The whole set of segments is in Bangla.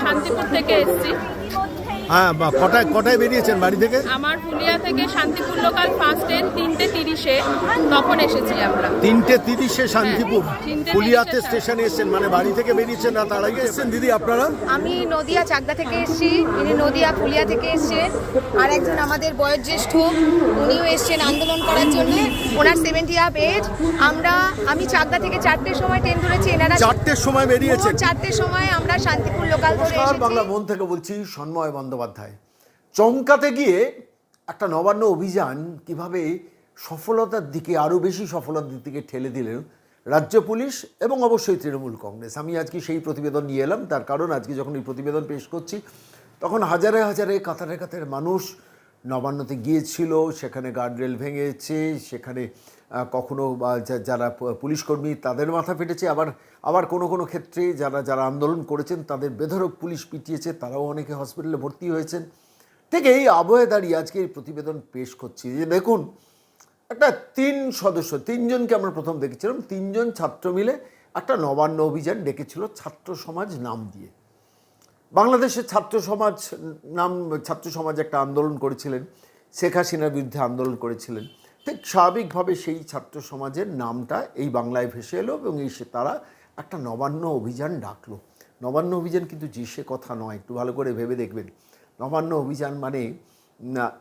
শান্তিপুর থেকে এসেছি। হ্যাঁ বা কটায় কটায় বেরিয়েছেন বাড়ি থেকে? আমার পুরুলিয়া থেকে শান্তিপুর লোকাল ফার্স্ট ট্রেন তিনটে তিরিশে তখন এসেছি আমরা। তিনটে তিরিশে শান্তিপুর। হ্যাঁ, তিনটে পুলিয়াতে তিরিশে স্টেশনে এসেছেন মানে বাড়ি থেকে বেরিয়েছেন না তার আগে এসেছেন দিদি আপনারা? আমি নদিয়া চাকদা থেকে এসেছি। ইনি নদিয়া ফুলিয়া থেকে এসছেন। আর একজন আমাদের বয়োজ্যেষ্ঠ উনিও এসছেন আন্দোলন করার জন্য। ওনার সেভেন্টি আপ এজ আমরা আমি চাকদা থেকে চারটের সময় ট্রেন ধরেছি এনারা চারটের সময় বেরিয়েছেন? চারটের সময় আমরা শান্তিপুর লোকাল ধরে এসেছি। বাংলা মন থেকে বলছি সন্ময় বন্দ্যোপাধ্যায়। চমকাতে গিয়ে একটা নবান্ন অভিযান কীভাবে সফলতার দিকে আরও বেশি সফলতার দিকে ঠেলে দিলেন রাজ্য পুলিশ এবং অবশ্যই তৃণমূল কংগ্রেস। আমি আজকে সেই প্রতিবেদন নিয়ে এলাম, তার কারণ আজকে যখন এই প্রতিবেদন পেশ করছি, তখন হাজারে হাজারে কাতারে কাতারে মানুষ নবান্নতে গিয়েছিল, সেখানে গার্ডরেল ভেঙেছে, সেখানে কখনো যারা পুলিশকর্মী তাদের মাথা ফেটেছে। আবার আবার কোনো কোনো ক্ষেত্রে যারা যারা আন্দোলন করেছেন তাদের বেধরক পুলিশ পিটিয়েছে, তারাও অনেকে হসপিটালে ভর্তি হয়েছেন। ঠিক এই আবহে দাঁড়িয়ে আজকে এই প্রতিবেদন পেশ করছি। যে দেখুন, একটা তিন সদস্য, তিনজনকে আমরা প্রথম দেখেছিলাম। তিনজন ছাত্র মিলে একটা নবান্ন অভিযান ডেকেছিল ছাত্র সমাজ নাম দিয়ে। বাংলাদেশের ছাত্র সমাজ নাম, ছাত্র সমাজ একটা আন্দোলন করেছিলেন, শেখ হাসিনার বিরুদ্ধে আন্দোলন করেছিলেন। ঠিক স্বাভাবিকভাবে সেই ছাত্র সমাজের নামটা এই বাংলায় ভেসে এলো এবং এই সে তারা একটা নবান্ন অভিযান ডাকলো। নবান্ন অভিযান কিন্তু যে সে কথা নয়, একটু ভালো করে ভেবে দেখবেন। নবান্ন অভিযান মানে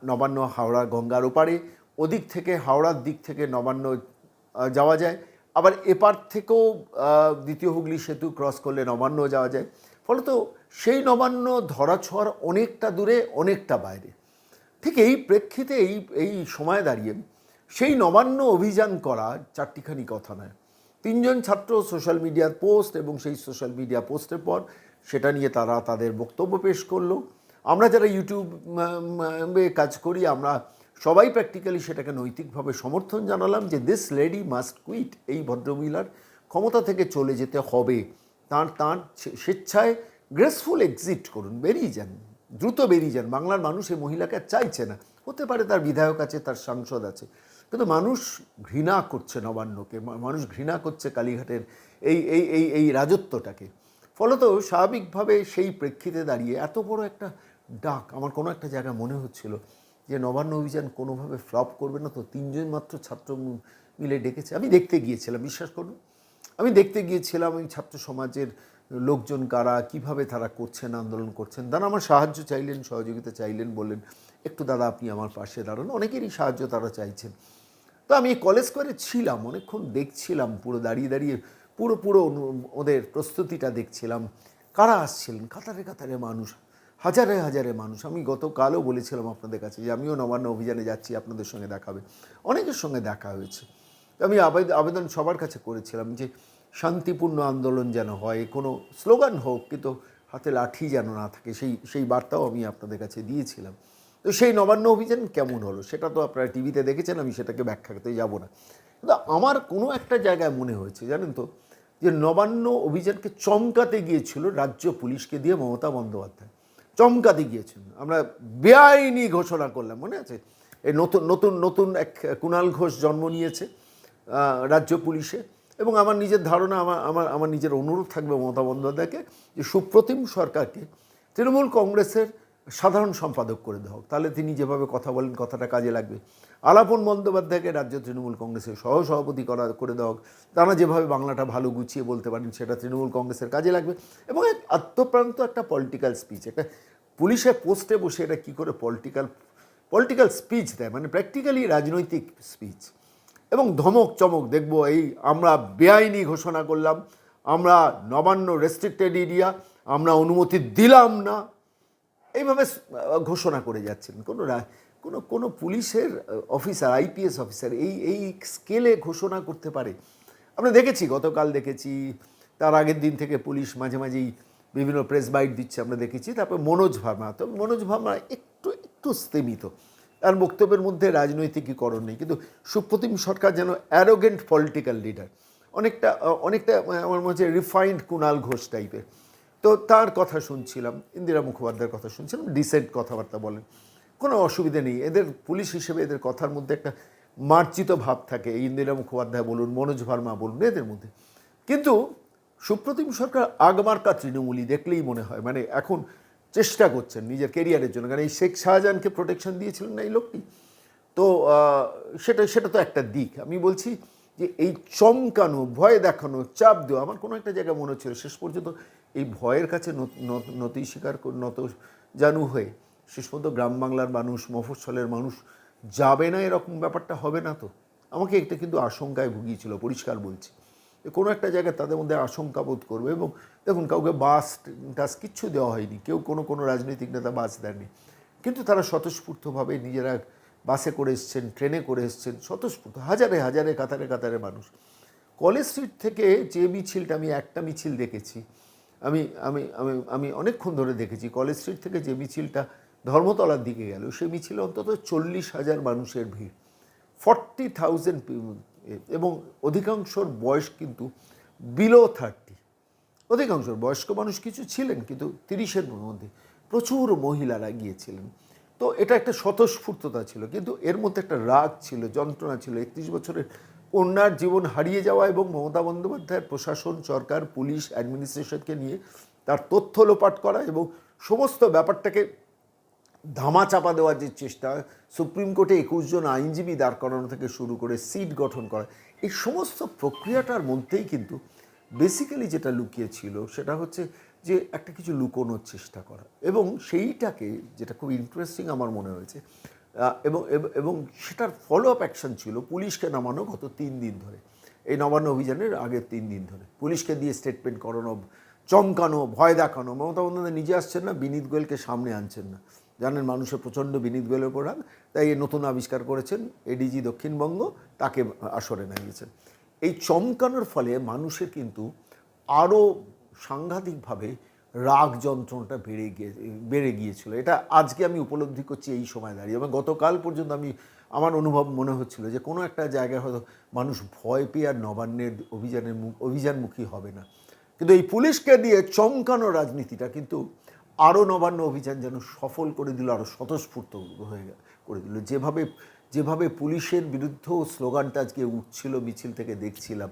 নবান্ন হাওড়া গঙ্গার ওপারে, ওদিক থেকে হাওড়ার দিক থেকে নবান্ন যাওয়া যায়। আবার এপার থেকেও দ্বিতীয় হুগলি সেতু ক্রস করলে নবান্ন যাওয়া যায়। ফলত সেই নবান্ন ধরাছোঁয়ার অনেকটা দূরে, অনেকটা বাইরে। ঠিক এই প্রেক্ষিতে এই এই সময় দাঁড়িয়ে সেই নবান্ন অভিযান করা চারটিখানি কথা নয়। তিনজন ছাত্র সোশ্যাল মিডিয়ার পোস্ট এবং সেই সোশ্যাল মিডিয়া পোস্টের পর সেটা নিয়ে তারা তাদের বক্তব্য পেশ করল। আমরা যারা ইউটিউব কাজ করি, আমরা সবাই প্র্যাকটিক্যালি সেটাকে নৈতিকভাবে সমর্থন জানালাম যে দিস লেডি মাস্ট কুইট এই ভদ্রমহিলার ক্ষমতা থেকে চলে যেতে হবে। তার তার স্বেচ্ছায় গ্রেসফুল এক্সিট করুন, বেরিয়ে যান, দ্রুত বেরিয়ে যান। বাংলার মানুষ এই মহিলাকে আর চাইছে না। হতে পারে তার বিধায়ক আছে, তার সাংসদ আছে, কিন্তু মানুষ ঘৃণা করছে নবান্নকে মানুষ ঘৃণা করছে কালীঘাটের এই এই এই এই রাজত্বটাকে। ফলত স্বাভাবিকভাবে সেই প্রেক্ষিতে দাঁড়িয়ে এত বড় একটা ডাক, আমার কোনো একটা জায়গা মনে হচ্ছিল যে নবান্ন অভিযান কোনোভাবে ফ্লপ করবে না তো তিনজন মাত্র ছাত্র মিলে ডেকেছে। আমি দেখতে গিয়েছিলাম, বিশ্বাস করুন। আমি দেখতে গিয়েছিলাম ওই ছাত্র সমাজের লোকজন কারা, কীভাবে তারা করছেন, আন্দোলন করছেন? তারা আমার সাহায্য চাইলেন, সহযোগিতা চাইলেন বললেন একটু দাদা, আপনি আমার পাশে দাঁড়ান। অনেকেরই সাহায্য তারা চাইছেন। তো আমি কলেজ করে ছিলাম, অনেকক্ষণ দেখছিলাম, পুরো দাঁড়িয়ে দাঁড়িয়ে পুরো পুরো ওদের প্রস্তুতিটা দেখছিলাম। কারা আসছিলেন? কাতারে কাতারে মানুষ, হাজারে হাজারে মানুষ। আমি গতকালও বলেছিলাম আপনাদের কাছে যে আমিও নবান্ন অভিযানে যাচ্ছি, আপনাদের সঙ্গে দেখাবে অনেকের সঙ্গে দেখা হয়েছে। আমি আবেদ- আবেদন সবার কাছে করেছিলাম যে শান্তিপূর্ণ আন্দোলন যেন হয়, কোনো স্লোগান হোক, কিন্তু হাতে লাঠি যেন না থাকে, সেই সেই বার্তাও আমি আপনাদের কাছে দিয়েছিলাম। তো সেই নবান্ন অভিযান কেমন হলো? সেটা তো আপনারা টিভিতে দেখেছেন, আমি সেটাকে ব্যাখ্যা করতে যাব না। কিন্তু আমার কোনো একটা জায়গায় মনে হয়েছে, জানেন তো, যে নবান্ন অভিযানকে চমকাতে গিয়েছিল রাজ্য পুলিশকে দিয়ে মমতা বন্দ্যোপাধ্যায়। চমকাতে গিয়েছেন আমরা বেআইনি ঘোষণা করলাম, মনে আছে? এই নতুন নতুন নতুন এক কুণাল ঘোষ জন্ম নিয়েছে রাজ্য পুলিশে। এবং আমার নিজের ধারণা, আমার আমার আমার নিজের অনুরোধ থাকবে মমতা বন্দ্যোপাধ্যায়কে যে সুপ্রতিম সরকারকে তৃণমূল কংগ্রেসের সাধারণ সম্পাদক করে দেওয়া হোক। তাহলে তিনি যেভাবে কথা বলেন, কথাটা কাজে লাগবে। আলাপন বন্দ্যোপাধ্যায়কে রাজ্য তৃণমূল কংগ্রেসের সহসভাপতি করা, করে দেওয়া হোক। তারা যেভাবে বাংলাটা ভালো গুছিয়ে বলতে পারেন, সেটা তৃণমূল কংগ্রেসের কাজে লাগবে। এবং এক আত্মপ্রান্ত একটা পলিটিক্যাল স্পিচ একটা পুলিশের পোস্টে বসে এটা কী করে পলিটিক্যাল পলিটিক্যাল স্পিচ দেয়? মানে প্র্যাকটিক্যালি রাজনৈতিক স্পিচ এবং ধমক চমক দেখব এই আমরা বেআইনি ঘোষণা করলাম, আমরা নবান্ন রেস্ট্রিক্টেড এরিয়া আমরা অনুমতি দিলাম না। এইভাবে ঘোষণা করে যাচ্ছেন। কোনো কোনো কোনো পুলিশের অফিসার আইপিএস অফিসার এই এই স্কেলে ঘোষণা করতে পারে। আমরা দেখেছি, গতকাল দেখেছি, তার আগের দিন থেকে পুলিশ মাঝে মাঝেই বিভিন্ন প্রেস বাইট দিচ্ছে, আমরা দেখেছি। তারপর মনোজ ভার্মা, তো মনোজ ভার্মা একটু একটু স্থিমিত তার বক্তব্যের মধ্যে রাজনৈতিকীকরণ নেই। কিন্তু সুপ্রতিম সরকার যেন অ্যারোগেন্ট পলিটিক্যাল লিডার অনেকটা অনেকটা, আমার মনে হচ্ছে রিফাইন্ড কুণাল ঘোষ টাইপের তো তার কথা শুনছিলাম, ইন্দিরা মুখোপাধ্যায়ের কথা শুনছিলাম ডিসেন্ট কথাবার্তা বলেন। কোনো অসুবিধা নেই। এদের পুলিশ হিসেবে এদের কথার মধ্যে একটা মার্জিত ভাব থাকে। ইন্দিরা মুখোপাধ্যায় বলুন, মনোজ ভার্মা বলুন, এদের মধ্যে। কিন্তু সুপ্রতিম সরকার আগমার্কা তৃণমূলী দেখলেই মনে হয়। মানে এখন চেষ্টা করছেন নিজের কেরিয়ারের জন্য। কারণ এই শেখ শাহজাহানকে প্রোটেকশন দিয়েছিলেন না এই লোকটি। তো সেটা সেটা তো একটা দিক। আমি বলছি যে এই চমকানো, ভয় দেখানো, চাপ দেওয়া, আমার কোনো একটা জায়গায় মনে হচ্ছিল শেষ পর্যন্ত এই ভয়ের কাছে নত- স্বীকার নত জানু হয়ে শেষ পর্যন্ত গ্রাম বাংলার মানুষ, মফস্বলের মানুষ যাবে না এরকম ব্যাপারটা হবে না তো। আমাকে এটা কিন্তু আশঙ্কায় ভুগিয়েছিল, পরিষ্কার বলছি। কোনো একটা জায়গায় তাদের মধ্যে আশঙ্কা বোধ করবে এবং দেখুন, কাউকে বাস টাস কিচ্ছু দেওয়া হয়নি, কেউ কোনো কোনো রাজনৈতিক নেতা বাস দেননি। কিন্তু তারা স্বতঃস্ফূর্তভাবে নিজেরা বাসে করে এসছেন, ট্রেনে করে এসছেন, স্বতঃস্ফূর্ত, হাজারে হাজারে, কাতারে কাতারে মানুষ। কলেজ স্ট্রিট থেকে যে মিছিলটা আমি একটা মিছিল দেখেছি, আমি আমি আমি আমি অনেকক্ষণ ধরে দেখেছি, কলেজ স্ট্রিট থেকে যে মিছিলটা ধর্মতলার দিকে গেল সেই মিছিলে অন্তত চল্লিশ হাজার মানুষের ভিড়। ফর্টি থাউজেন্ড এবং অধিকাংশর বয়স কিন্তু বিলো থার্টি অধিকাংশ বয়স্ক মানুষ কিছু ছিলেন, কিন্তু তিরিশের মধ্যে প্রচুর মহিলারা গিয়েছিলেন। তো এটা একটা স্বতঃস্ফূর্ততা ছিল, কিন্তু এর মধ্যে একটা রাগ ছিল, যন্ত্রণা ছিল। একত্রিশ বছরের কন্যার জীবন হারিয়ে যাওয়া এবং মমতা বন্দ্যোপাধ্যায়ের প্রশাসন, সরকার, পুলিশ অ্যাডমিনিস্ট্রেশনকে নিয়ে তার তথ্য লোপাট করা এবং সমস্ত ব্যাপারটাকে ধামা চাপা দেওয়ার যে চেষ্টা, সুপ্রিম কোর্টে একুশ জন আইনজীবী দাঁড় করানো থেকে শুরু করে সিট গঠন করা, এই সমস্ত প্রক্রিয়াটার মধ্যেই কিন্তু বেসিক্যালি যেটা লুকিয়েছিল সেটা হচ্ছে যে একটা কিছু লুকোনোর চেষ্টা করা। এবং সেইটাকে যেটা খুব ইন্টারেস্টিং আমার মনে হয়েছে এবং- এবং সেটার ফলো আপ অ্যাকশন ছিল পুলিশকে নামানো গত তিন দিন ধরে। এই নবান্ন অভিযানের আগের তিন দিন ধরে। পুলিশকে দিয়ে স্টেটমেন্ট করানো, চমকানো, ভয় দেখানো, মমতা বন্দ্যোপাধ্যায় নিজে আসছেন না, বিনীত গোয়েলকে সামনে আনছেন না। জানেন মানুষের প্রচণ্ড বিনীত গোয়েলের উপর তাই নতুন আবিষ্কার করেছেন এডিজি দক্ষিণবঙ্গ, তাকে আসরে নামিয়েছেন। এই চমকানোর ফলে মানুষের কিন্তু আরও সাংঘাতিকভাবে রাগ যন্ত্রণাটা বেড়ে গিয়ে, বেড়ে গিয়েছিল। এটা আজকে আমি উপলব্ধি করছি এই সময় দাঁড়িয়ে। এবং গতকাল পর্যন্ত আমি, আমার অনুভব মনে হচ্ছিল যে কোনো একটা জায়গায় হয়তো মানুষ ভয় পেয়ে আর নবান্নের অভিযানের মুখ- অভিযানমুখী হবে না। কিন্তু এই পুলিশকে দিয়ে চমকানো রাজনীতিটা কিন্তু আরও নবান্ন অভিযান যেন সফল করে দিল আরও স্বতঃস্ফূর্ত হয়ে করে দিল। যেভাবে যেভাবে পুলিশের বিরুদ্ধেও স্লোগানটা আজকে উঠছিল, মিছিল থেকে দেখছিলাম,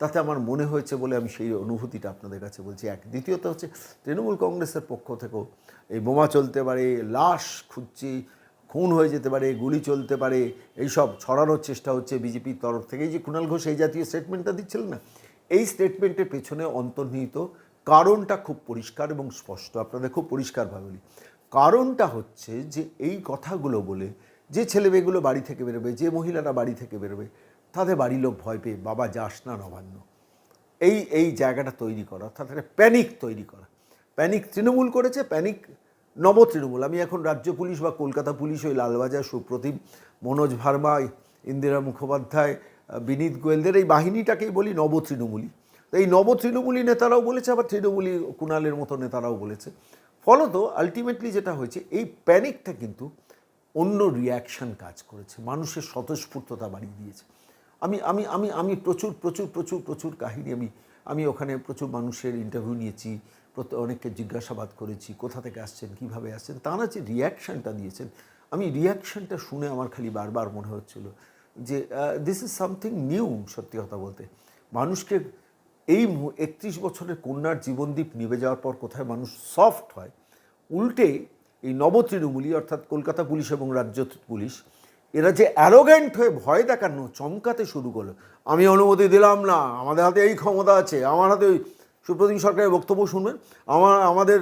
তাতে আমার মনে হয়েছে বলে আমি সেই অনুভূতিটা আপনাদের কাছে বলছি। এক, দ্বিতীয়ত হচ্ছে তৃণমূল কংগ্রেসের পক্ষ থেকেও এই বোমা চলতে পারে, লাশ খুঁজছি, খুন হয়ে যেতে পারে, গুলি চলতে পারে, এইসব ছড়ানোর চেষ্টা হচ্ছে বিজেপির তরফ থেকে এই যে কুণাল ঘোষ এই জাতীয় স্টেটমেন্টটা দিচ্ছিলেন না, এই স্টেটমেন্টের পেছনে অন্তর্নিহিত কারণটা খুব পরিষ্কার এবং স্পষ্ট, আপনাদের খুব পরিষ্কারভাবে বলি। কারণটা হচ্ছে যে এই কথাগুলো বলে যে ছেলে মেয়েগুলো বাড়ি থেকে বেরোবে, যে মহিলারা বাড়ি থেকে বেরোবে, তাদের বাড়ির লোক ভয় পেয়ে বাবা যাস না নবান্ন। এই এই জায়গাটা তৈরি করা, অর্থাৎ একটা প্যানিক তৈরি করা। প্যানিক তৃণমূল করেছে প্যানিক নব তৃণমূল। আমি এখন রাজ্য পুলিশ বা কলকাতা পুলিশ, ওই লালবাজার, সুপ্রতিম, মনোজ ভার্মা, ইন্দিরা মুখোপাধ্যায়, বিনীত গোয়েলদের এই বাহিনীটাকেই বলি নব তৃণমূলী এই নব তৃণমূলী নেতারাও বলেছে, আবার তৃণমূলী কুণালের মতো নেতারাও বলেছে। ফলত আলটিমেটলি যেটা হয়েছে, এই প্যানিকটা কিন্তু অন্য রিয়াকশন কাজ করেছে, মানুষের স্বতঃস্ফূর্ততা বাড়িয়ে দিয়েছে। আমি আমি আমি আমি প্রচুর প্রচুর প্রচুর প্রচুর কাহিনী আমি আমি ওখানে প্রচুর মানুষের ইন্টারভিউ নিয়েছি অনেককে জিজ্ঞাসাবাদ করেছি, কোথা থেকে আসছেন, কীভাবে আসছেন, তারা যে রিয়াকশানটা দিয়েছেন, আমি রিয়াকশানটা শুনে আমার খালি বারবার মনে হচ্ছিল যে দিস ইজ সামথিং নিউ সত্যি কথা বলতে। মানুষকে এই একত্রিশ বছরের কন্যার জীবনদ্বীপ নিভে যাওয়ার পর কোথায় মানুষ সফট হয়? উল্টে এই নবতৃণমূলী, অর্থাৎ কলকাতা পুলিশ এবং রাজ্য পুলিশ, এরা যে অ্যারোগ্যান্ট হয়ে ভয় দেখানো, চমকাতে শুরু করল। আমি অনুমতি দিলাম না, আমাদের হাতে এই ক্ষমতা আছে, আমার হাতে ওই সুপ্রতিম সরকারের বক্তব্য শুনবেন। আমার, আমাদের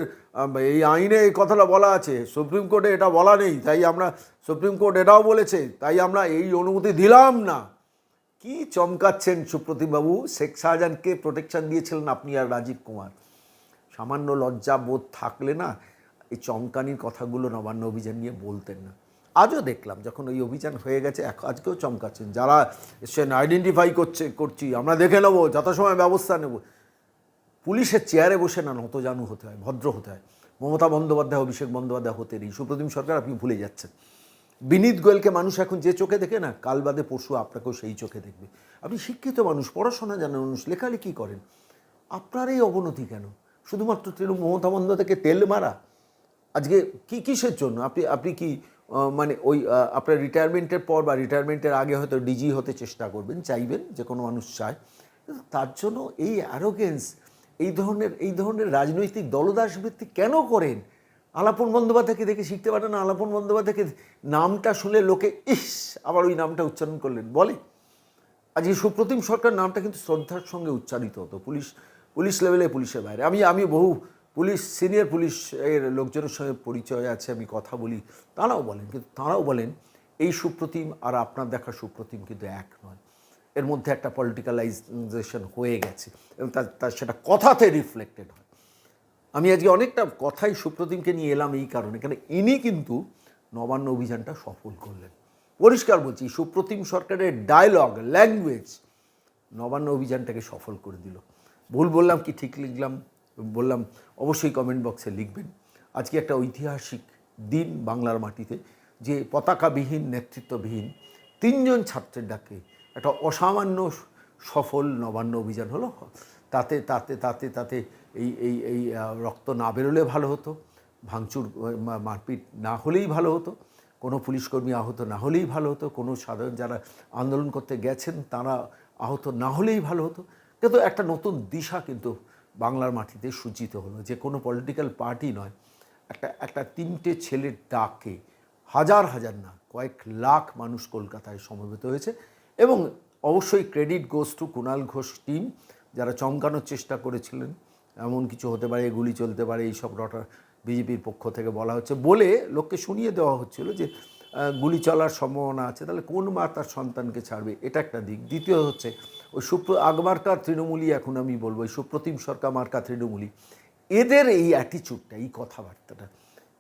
এই আইনে এই কথাটা বলা আছে, সুপ্রিম কোর্টে এটা বলা নেই, তাই আমরা, সুপ্রিম কোর্ট এটাও বলেছে, তাই আমরা এই অনুমতি দিলাম না। কি চমকাচ্ছেন সুপ্রতিমবাবু? শেখ শাহজাহানকে প্রোটেকশন দিয়েছিলেন আপনি আর রাজীব কুমার। সামান্য লজ্জা বোধ থাকলে না এই চমকানির কথাগুলো নবান্ন অভিযান নিয়ে বলতেন না। আজও দেখলাম যখন ওই অভিযান হয়ে গেছে এক- আজকেও চমকাচ্ছেন। যারা এসছেন আইডেন্টিফাই করছে, করছি, আমরা দেখে নেব, যথাসময় ব্যবস্থা নেব। পুলিশের চেয়ারে বসে না, নতজানু হতে হয়, ভদ্র হতে হয়। মমতা বন্দ্যোপাধ্যায়, অভিষেক বন্দ্যোপাধ্যায় হতে নেই। সুপ্রতিম সরকার, আপনি ভুলে যাচ্ছেন। বিনীত গোয়েলকে মানুষ এখন যে চোখে দেখে না, কাল বাদে পরশু আপনাকেও সেই চোখে দেখবে। আপনি শিক্ষিত মানুষ, পড়াশোনা জানেন মানুষ, লেখালেখি করেন? আপনার এই অবনতি কেন? শুধুমাত্র তৃণমূল মমতা বন্দ্যোপাধ্যায়কে তেল মারা? আজকে কী কিসের জন্য? আপনি আপনি কি মানে ওই আপনার রিটায়ারমেন্টের পর বা রিটায়ারমেন্টের আগে হয়তো ডিজি হতে চেষ্টা করবেন, চাইবেন যে কোনো মানুষ চায়। তার জন্য এই অ্যারোগেন্স এই ধরনের এই ধরনের রাজনৈতিক দলদাস ভিত্তিক কেন করেন? আলাপন বন্দ্যোপাধ্যায়কে দেখে শিখতে পারে না, আলাপন বন্দ্যোপাধ্যায়কে নামটা শুনে লোকে, ইস, আবার ওই নামটা উচ্চারণ করলেন। বলে, আজ এই সুপ্রতিম সরকার নামটা কিন্তু শ্রদ্ধার সঙ্গে উচ্চারিত হতো। পুলিশ পুলিশ লেভেলে পুলিশের বাইরে। আমি আমি বহু পুলিশ, সিনিয়র পুলিশ এর লোকজনের সঙ্গে পরিচয় আছে, আমি কথা বলি। তারাও বলেন, কিন্তু তারাও বলেন, এই সুপ্রতিম আর আপনার দেখা সুপ্রতিম কিন্তু এক নয়। এর মধ্যে একটা পলিটিক্যালাইজেশন হয়ে গেছে এবং তার সেটা কথাতে রিফ্লেক্টেড হয়। আমি আজকে অনেকটা কথাই সুপ্রতিমকে নিয়ে এলাম এই কারণে। কেন ইনি কিন্তু নবান্ন অভিযানটা সফল করলেন। পরিষ্কার বলছি, সুপ্রতিম সরকারের ডায়লগ ল্যাঙ্গুয়েজ নবান্ন অভিযানটাকে সফল করে দিল। ভুল বললাম কি, ঠিক লিখলাম, বললাম অবশ্যই কমেন্ট বক্সে লিখবেন। আজকে একটা ঐতিহাসিক দিন বাংলার মাটিতে, যে পতাকাবিহীন, নেতৃত্ববিহীন তিনজন ছাত্রের ডাকে একটা অসামান্য সফল নবান্ন অভিযান হলো। তাতে তাতে তাতে তাতে এই এই এই রক্ত না বেরোলে ভালো হতো, ভাঙচুর মারপিট না হলেই ভালো হতো, কোনো পুলিশকর্মী আহত না হলেই ভালো হতো, কোনো সাধারণ যারা আন্দোলন করতে গেছেন তারা আহত না হলেই ভালো হতো। কিন্তু একটা নতুন দিশা কিন্তু বাংলার মাটিতে সূচিত হলো যে কোনো পলিটিক্যাল পার্টি নয়, একটা একটা তিনটে ছেলের ডাকে হাজার হাজার না, কয়েক লাখ মানুষ কলকাতায় সমবেত হয়েছে এবং অবশ্যই credit goes to Kunal Ghosh team, যারা চমকানোর চেষ্টা করেছিলেন এমন কিছু হতে পারে গুলি চলতে পারে, এইসব রটা বিজেপির পক্ষ থেকে বলা হচ্ছে বলে লোককে শুনিয়ে দেওয়া হচ্ছিল যে গুলি চলার সম্ভাবনা আছে, তাহলে কোন মা তার সন্তানকে ছাড়বে? এটা একটা দিক। দ্বিতীয় হচ্ছে, ওই সুপ্র, আগমার্কা তৃণমূলই এখন আমি বলব এই সুপ্রতিম সরকার, মার্কা তৃণমূলী এদের এই অ্যাটিচিউডটা এই কথাবার্তাটা,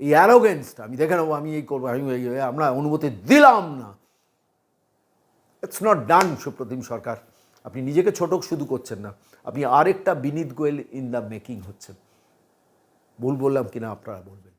এই অ্যারোগেন্সটা আমি দেখে নেব, আমি এই করব, আমি আমরা অনুমতি দিলাম না। It's not done Supratim Sarkar. আপনি নিজেকে ছোট শুধু করছেন না, আপনি আরেকটা Vineet Goyal in the making হচ্ছেন। ভুল বললাম কিনা আপনারা বলবেন।